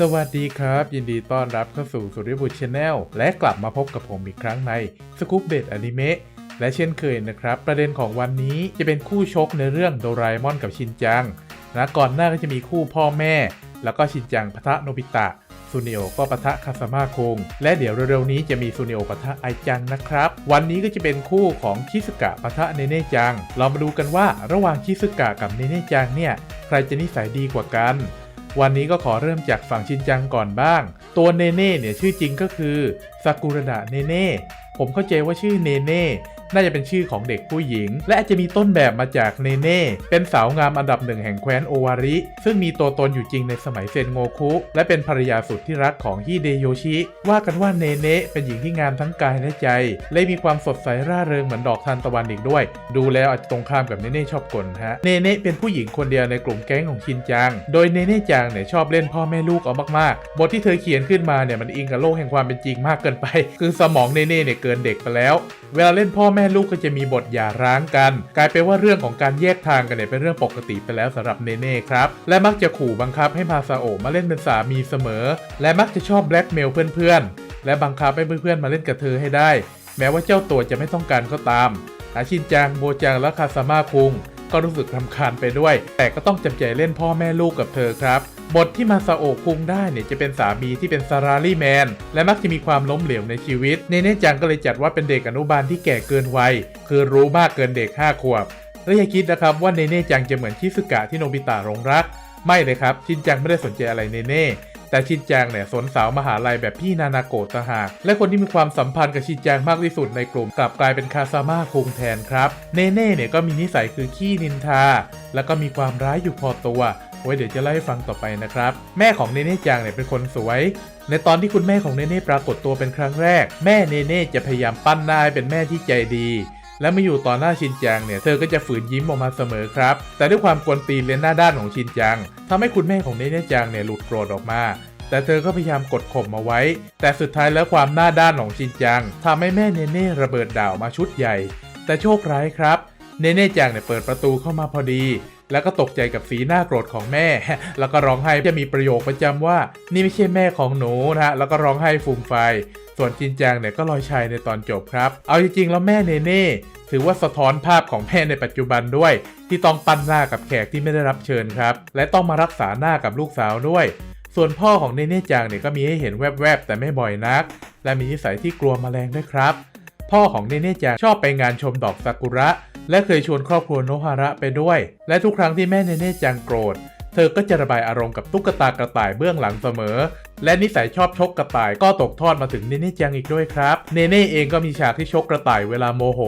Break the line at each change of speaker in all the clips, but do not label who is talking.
สวัสดีครับ ยินดีต้อนรับเข้าสู่สุริบุตรชาแนลและกลับมาพบกับผมอีกครั้งในสกู๊ปเดตอนิเมะและเช่นเคยนะครับ ประเด็นของวันนี้จะเป็นคู่ชกในเรื่องโดราเอมอนกับชินจังนะก่อนหน้าก็จะมีคู่พ่อแม่ แล้วก็ชินจังปะทะโนบิตะซูเนโอก็ปะทะคาสมาคง และเดี๋ยวเร็วๆนี้จะมีซูเนโอปะทะไอจังนะครับ วันนี้ก็จะเป็นคู่ของชิสกะปะทะเนเน่จัง เรามาดูกันว่าระหว่างชิสกะกับเนเน่จังเนี่ย ใครจะนิสัยดีกว่ากัน วันนี้ก็ขอเริ่มจากฝั่งชินจังก่อนบ้าง ตัวเนเน่เนี่ยชื่อจริงก็คือซากุระดะเนเน่ผมเข้าใจว่าชื่อเนเน่ น่าจะเป็นชื่อของเด็กผู้หญิง และอาจจะมีต้นแบบมาจากเนเน่ เป็นสาวงามอันดับหนึ่งแห่งแคว้นโอวาริ ซึ่งมีตัวตนอยู่จริงในสมัยเซนโงคุ และเป็นภรรยาสุดที่รักของฮิเดโยชิ ว่ากันว่าเนเน่เป็นหญิงที่งามทั้งกายและใจ และมีความสดใสร่าเริงเหมือนดอกทานตะวันอีกด้วย ดูแล้วอาจจะตรงข้ามกับเนเน่ชอบกลฮะ เนเน่เป็นผู้หญิงคนเดียวในกลุ่มแก๊งของชินจัง โดยเนเน่จังเนี่ยชอบเล่นพ่อแม่ลูกเอามากๆ บทที่เธอเขียนขึ้นมาเนี่ยมันอิงกับโลกแห่งความเป็นจริงมากเกินไป คือสมองเนเน่เนี่ยเกินเด็กไปแล้ว เวลาเล่นพ่อแม่ลูกก็จะมีบทหย่าร้างกัน กลายเป็นว่าเรื่องของการแยกทางกันเนี่ยเป็นเรื่องปกติไปแล้วสำหรับเนเน่ครับ และมักจะขู่บังคับให้มาซาโอมาเล่นเป็นสามีเสมอ และมักจะชอบแบล็กเมลเพื่อนๆ และบังคับให้เพื่อนๆมาเล่นกับเธอให้ได้ แม้ว่าเจ้าตัวจะไม่ต้องการก็ตาม อาชินจังโบจังและคาซามาคุงก็รู้สึกรำคาญไปด้วย แต่ก็ต้องจำใจเล่นพ่อแม่ลูกกับเธอครับ บทที่มาซาโอะคุงได้เนี่ยจะเป็นสามีที่เป็นซารารีแมน และมักจะมีความล้มเหลวในชีวิต เนเน่จังก็เลยจัดว่าเป็นเด็กอนุบาลที่แก่เกินวัย คือรู้มากเกินเด็ก 5 ขวบ และอย่าคิดนะครับว่าเนเน่จังจะเหมือนชิสุกะที่โนบิตะหลงรัก ไม่เลยครับ ชินจังไม่ได้สนใจอะไรเนเน่แต่ชินจังเนี่ยสนสาวมหาลัยแบบพี่นานาโกะต่างหาก และคนที่มีความสัมพันธ์กับชินจังมากที่สุดในกลุ่มกลับกลายเป็นคาซาม่าคุงแทนครับ เนเน่เนี่ยก็มีนิสัยคือขี้นินทา แล้วก็มีความร้ายอยู่พอตัว ไว้เดี๋ยวจะเล่าให้ฟังต่อไปนะครับ แม่ของเนเน่จังเนี่ยเป็นคนสวย ในตอนที่คุณแม่ของเนเน่ปรากฏตัวเป็นครั้งแรก แม่เนเน่จะพยายามปั้นหน้าให้เป็นแม่ที่ใจดี และมาอยู่ต่อหน้าชินจังเนี่ยเธอก็จะฝืนยิ้มออกมาเสมอครับ แต่ด้วยความกวนตีนและหน้าด้านของชินจังทำให้คุณแม่ของเนเน่จังเนี่ยหลุดโกรธออกมาแต่เธอก็พยายามกดข่มเอาไว้ แต่สุดท้ายแล้วความหน้าด้านของชินจังทำให้แม่เนเน่ระเบิดด่าวมาชุดใหญ่ แต่โชคร้ายครับ เนเน่จังเนี่ยเปิดประตูเข้ามาพอดี แล้วก็ตกใจกับสีหน้าโกรธของแม่ แล้วก็ร้องไห้จะมีประโยคประจำว่า นี่ไม่ใช่แม่ของหนูนะฮะแล้วก็ร้องไห้ฟูมไฟ ส่วนจินจังเนี่ยก็ลอยชายในตอนจบครับ เอาจริงๆแล้วแม่เนเน่ถือว่าสะท้อนภาพของแม่ในปัจจุบันด้วย ที่ต้องปั้นหน้ากับแขกที่ไม่ได้รับเชิญครับ และต้องมารักษาหน้ากับลูกสาวด้วย ส่วนพ่อของเนเน่จังเนี่ยก็มีให้เห็นแวบๆ แต่ไม่บ่อยนัก และมีนิสัยที่กลัวแมลงด้วยครับ พ่อของเนเน่จังชอบไปงานชมดอกซากุระ และเคยชวนครอบครัวโนฮาระไปด้วย และทุกครั้งที่แม่เนเน่จังโกรธ เธอก็จะระบายอารมณ์กับตุ๊กตากระต่ายเบื้องหลังเสมอ และนิสัยชอบชกกระต่ายก็ตกทอดมาถึงเนเน่จังอีกด้วยครับ เนเน่เองก็มีฉากที่ชกกระต่ายเวลาโมโห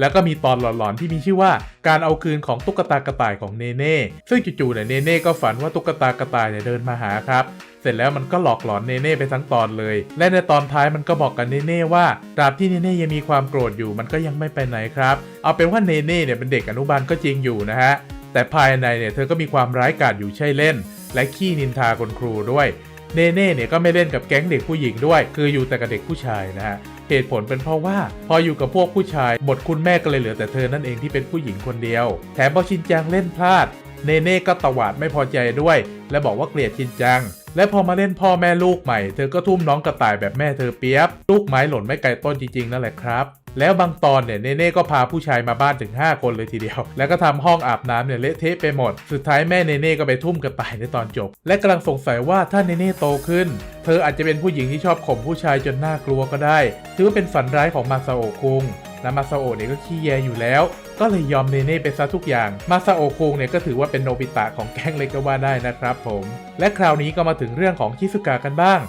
แล้วก็มีตอนหลอนๆที่มีชื่อว่าการเอาคืนของตุ๊กตากระต่ายของเนเน่ซึ่งจู่ๆเนี่ยเนเน่ก็ฝันว่าตุ๊กตากระต่ายเนี่ยเดินมาหาครับเสร็จแล้วมันก็หลอกหลอนเนเน่ไปทั้งตอนเลย และในตอนท้ายมันก็บอกกับเนเน่ว่าตราบที่เนเน่ยังมีความโกรธอยู่มันก็ยังไม่ไปไหนครับ เอาเป็นว่าเนเน่เนี่ยเป็นเด็กอนุบาลก็จริงอยู่นะฮะแต่ภายในเนี่ยเธอก็มีความร้ายกาจอยู่ใช่เล่น และขี้นินทาคุณครูด้วยเนเน่เนี่ยก็ไม่เล่นกับแก๊งเด็กผู้หญิงด้วย คืออยู่แต่กับเด็กผู้ชายนะฮะ เหตุผลเป็นเพราะว่า พออยู่กับพวกผู้ชาย บทคุณแม่ก็เลยเหลือแต่เธอนั่นเองที่เป็นผู้หญิงคนเดียว แถมพอชินจังเล่นพลาด เนเน่ก็ตวาดไม่พอใจด้วย และบอกว่าเกลียดชินจัง และพอมาเล่นพ่อแม่ลูกใหม่ เธอก็ทุ่มน้องกระต่ายแบบแม่เธอเปียบ ลูกไม้หล่นไม่ไกลต้นจริงๆนั่นแหละครับ แล้วบางตอนเนี่ยเนเน่ก็พาผู้ชายมาบ้านถึง 5 คนเลยทีเดียว แล้วก็ทำห้องอาบน้ำเนี่ยเละเทะไปหมด สุดท้ายแม่เนเน่ก็ไปทุ่มกระต่ายในตอนจบ และกำลังสงสัยว่าถ้าเนเน่โตขึ้น เธออาจจะเป็นผู้หญิงที่ชอบข่มผู้ชายจนน่ากลัวก็ได้ ถือว่าเป็นฝันร้ายของมาซาโอะคุงและมาซาโอะเนี่ยก็ขี้แยอยู่แล้ว ก็เลยยอมเนเน่ไปซะทุกอย่าง มาซาโอะคุงเนี่ยก็ถือว่าเป็นโนบิตะของแก๊งเลยก็ว่าได้นะครับผม และคราวนี้ก็มาถึงเรื่องของชิสุกะกันบ้าง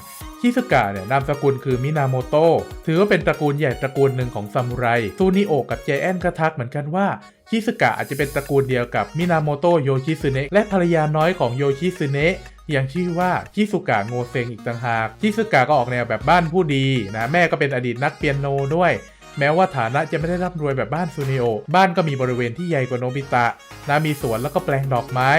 ชิสุกะเนี่ยนามสกุลคือมินาโมโตะถือว่าเป็นตระกูลใหญ่ตระกูลหนึ่งของซามูไรซูนิโอะกับเจแอนก็ทักเหมือนกันว่าชิสุกะอาจจะเป็นตระกูลเดียวกับมินาโมโตะโยชิซึเนะและภรรยาน้อยของโยชิซึเนะอย่างชื่อว่าชิสุกะโงเซงอีกต่างหากชิสุกะก็ออกแนวแบบบ้านผู้ดีนะแม่ก็เป็นอดีตนักเปียโนด้วย แม้ว่าฐานะจะไม่ได้ร่ำรวยแบบบ้านซูนิโอบ้านก็มีบริเวณที่ใหญ่กว่าโนบิตะนะมีสวนแล้วก็แปลงดอกไม้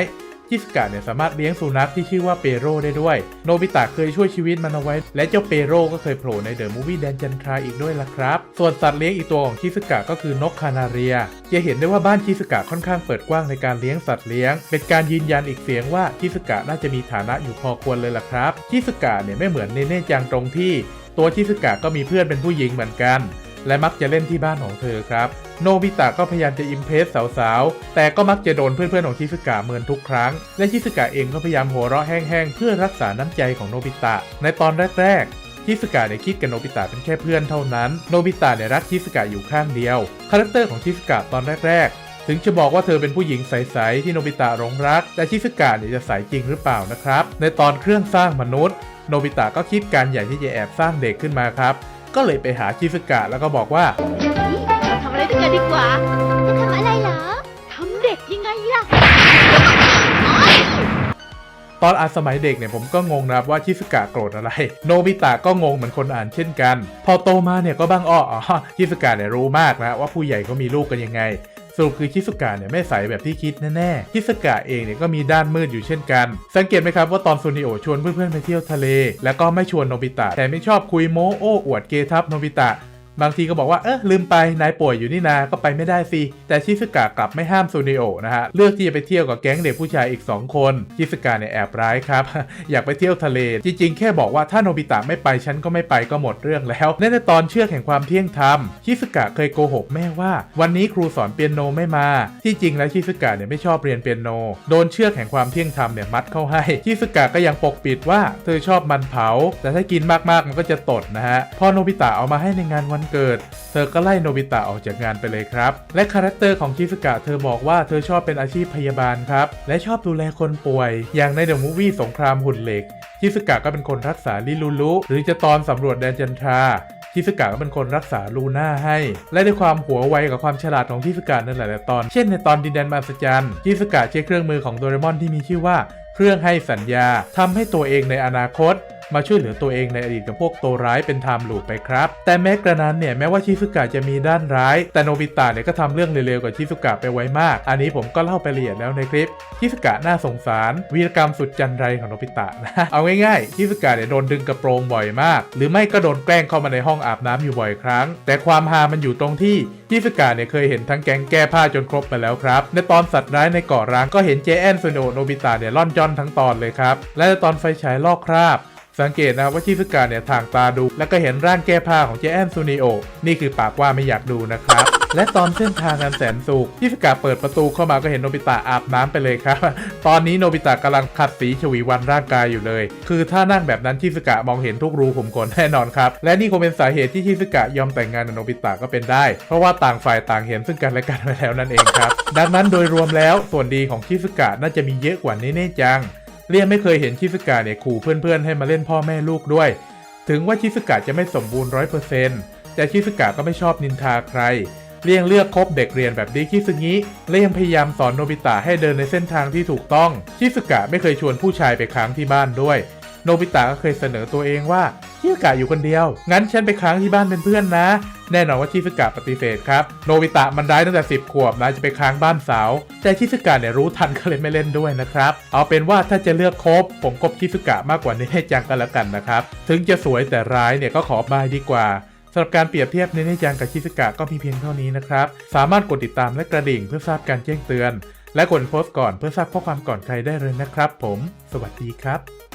ชิสกะเนี่ยสามารถเลี้ยงสุนัขที่ชื่อว่าเปโรได้ด้วย โนบิตะเคยช่วยชีวิตมันเอาไว้ และเจ้าเปโรก็เคยโผล่ในเดอะมูฟวี่แดนจันทราอีกด้วยล่ะครับ ส่วนสัตว์เลี้ยงอีกตัวของชิสกะก็คือนกคานาเรีย จะเห็นได้ว่าบ้านชิสกะค่อนข้างเปิดกว้างในการเลี้ยงสัตว์เลี้ยง เป็นการยืนยันอีกเสียงว่าชิสกะน่าจะมีฐานะอยู่พอควรเลยล่ะครับชิสกะเนี่ยไม่เหมือนเนเน่จังตรงที่ ตัวชิสกะก็มีเพื่อนเป็นผู้หญิงเหมือนกัน และมักจะเล่นที่บ้านของเธอครับ โนบิตะก็พยายามจะอิมเพรสสาวๆ แต่ก็มักจะโดนเพื่อนๆของชิสกะเมินทุกครั้ง และชิสกะเองก็พยายามหัวเราะแห้งๆ เพื่อรักษาน้ำใจของโนบิตะ ในตอนแรกๆ ชิสกะเนี่ยคิดกับโนบิตะเป็นแค่เพื่อนเท่านั้น โนบิตะเนี่ยรักชิสกะอยู่ข้างเดียว คาแรคเตอร์ของชิสกะตอนแรกๆถึงจะบอกว่าเธอเป็นผู้หญิงใส ๆ ที่โนบิตะหลงรัก แต่ชิสกะเนี่ยจะใสจริงหรือเปล่านะครับ ในตอนเครื่องสร้างมนุษย์ โนบิตะก็คิดการอยากที่จะแอบสร้างเด็กขึ้นมาครับ ก็เลยไปหาชิสกะแล้วก็บอกว่า
เราทำอะไรด้วยกันดีกว่า
จะทำอะไรเหรอ
ทำเด็กยังไงล่ะ
ตอนอ่านสมัยเด็กเนี่ยผมก็งงนะครับว่าชิสกะโกรธอะไร โนบิตะก็งงเหมือนคนอ่านเช่นกัน พอโตมาเนี่ยก็บ้างอ้ออ๋อชิสกะเนี่ยรู้มากนะว่าผู้ใหญ่เขามีลูกกันยังไง สรุปคือชิสุกะเนี่ยไม่ใสแบบที่คิดแน่ๆชิสุกะเองเนี่ยก็มีด้านมืดอยู่เช่นกัน สังเกตไหมครับว่าตอนซูนิโอชวนเพื่อนๆไปเที่ยวทะเล แล้วก็ไม่ชวนโนบิตะแต่ไม่ชอบคุยโม้โอ้อวดเกทับโนบิตะ บางทีก็บอกว่าเออลืมไปนายป่วยอยู่นี่นา ก็ไปไม่ได้สิ แต่ชิสกะกลับไม่ห้ามซูนิโอนะฮะ เลือกที่จะไปเที่ยวกับแก๊งเด็กผู้ชายอีก 2 คน ชิสกะเนี่ยแอบร้ายครับ อยากไปเที่ยวทะเล จริงๆ แค่บอกว่าถ้าโนบิตะไม่ไปฉันก็ไม่ไปก็หมดเรื่องแล้วและในตอนเชือกแห่งความเที่ยงธรรม ชิสกะเคยโกหกแม่ว่า วันนี้ครูสอนเปียโนไม่มา ที่จริงแล้วชิสกะเนี่ยไม่ชอบเรียนเปียโน โดนเชือกแห่งความเที่ยงธรรมเนี่ยมัดเข้าให้ ชิสกะก็ยังปกปิดว่าเธอชอบมันเผา แต่ถ้ากินมากๆมันก็จะตดนะฮะ พอโนบิตะเอามาให้ในงานวันเกิด เธอก็ไล่โนบิตะออกจากงานไปเลยครับ และคาแรคเตอร์ของชิสกะเธอบอกว่าเธอชอบเป็นอาชีพพยาบาลครับ และชอบดูแลคนป่วย อย่างในเดอะมูฟวี่สงครามหุ่นเหล็กชิสกะก็เป็นคนรักษาลิลูลุหรือจะตอนสำรวจแดนจันทราชิสกะก็เป็นคนรักษาลูน่าให้ และด้วยความหัวไวกับความฉลาดของชิสกะในหลายๆตอน เช่นในตอนดินแดนมหัศจรรย์ชิสกะใช้เครื่องมือของโดเรมอนที่มีชื่อว่า เครื่องให้สัญญาทำให้ตัวเองในอนาคต มาช่วยเหลือตัวเองในอดีตกับพวกตัวร้ายเป็นไทม์ลูปไปครับ แต่แม้กระนั้นเนี่ยแม้ว่าชิซุกะจะมีด้านร้าย แต่โนบิตะเนี่ยก็ทำเรื่องเร็วๆกว่าชิซุกะไปไวมาก อันนี้ผมก็เล่าไปละเอียดแล้วในคลิปชิซุกะน่าสงสาร วีรกรรมสุดจันไรของโนบิตะนะเอาง่ายๆชิซุกะเนี่ยโดนดึงกระโปรงบ่อยมาก หรือไม่ก็โดนแกล้งเข้ามาในห้องอาบน้ำอยู่บ่อยครั้ง แต่ความฮามันอยู่ตรงที่ชิซุกะเนี่ยเคยเห็นทั้งแก๊งแก้ผ้าจนครบไปแล้วครับ ในตอนสัตว์ร้ายในเกาะร้างก็เห็นเจแอนซูโนโนบิตะเนี่ยล่อนจอนทั้งตอนเลยครับและในตอนไฟฉายลอกคราบ สังเกตนะว่าชิซุกะเนี่ยทางตาดู แล้วก็เห็นร่างแก้ผ้าของเจแอนซูนิโอ นี่คือปากว่าไม่อยากดูนะครับ และตอนเส้นทางอันแสนสุขชิซุกะเปิดประตูเข้ามาก็เห็นโนบิตะอาบน้ำไปเลยครับ ตอนนี้โนบิตะกำลังขัดสีชวีวันร่างกายอยู่เลย คือถ้านั่งแบบนั้นชิซุกะมองเห็นทุกรูขุมขนแน่นอนครับ และนี่คงเป็นสาเหตุที่ชิซุกะยอมแต่งงานกับโนบิตะก็เป็นได้ เพราะว่าต่างฝ่ายต่างเห็นซึ่งกันและกันไปแล้วนั่นเองครับ ดังนั้นโดยรวมแล้วส่วนดีของชิซุกะน่าจะมีเยอะกว่าเน่ๆจัง เรียนไม่เคยเห็นชิสกะเนี่ยขู่เพื่อนๆให้มาเล่นพ่อแม่ลูกด้วย ถึงว่าชิสกะจะไม่สมบูรณ์ร้อยเปอร์เซนต์แต่ชิสกะก็ไม่ชอบนินทาใคร เลี่ยงเลือกคบเด็กเรียนแบบดีคิสึงิและยังพยายามสอนโนบิตะให้เดินในเส้นทางที่ถูกต้อง ชิสกะไม่เคยชวนผู้ชายไปค้างที่บ้านด้วย โนบิตะก็เคยเสนอตัวเองว่า ชิสกะอยู่คนเดียว งั้นฉันไปค้างที่บ้านเป็นเพื่อนนะ แน่นอนว่าชิสกะปฏิเสธครับ โนบิตะมันร้ายตั้งแต่ 10 ขวบนะจะไปค้างบ้านสาว แต่ชิสกะเนี่ยรู้ทันก็เลยไม่เล่นด้วยนะครับ เอาเป็นว่าถ้าจะเลือกคบ ผมคบชิสกะมากกว่าเนเน่จังกันล้วกันนะครับ ถึงจะสวยแต่ร้ายเนี่ยก็ขอบายดีกว่าสำหรับการเปรียบเทียบเนเนจังกับชิสกะก็มีเพียงเท่านี้นะครับ สามารถกดติดตามและกระดิ่งเพื่อทราบการแจ้งเตือน และกดโพสต์ก่อนเพื่อทราบข้อความก่อนใครได้เลยนะครับผม สวัสดีครับ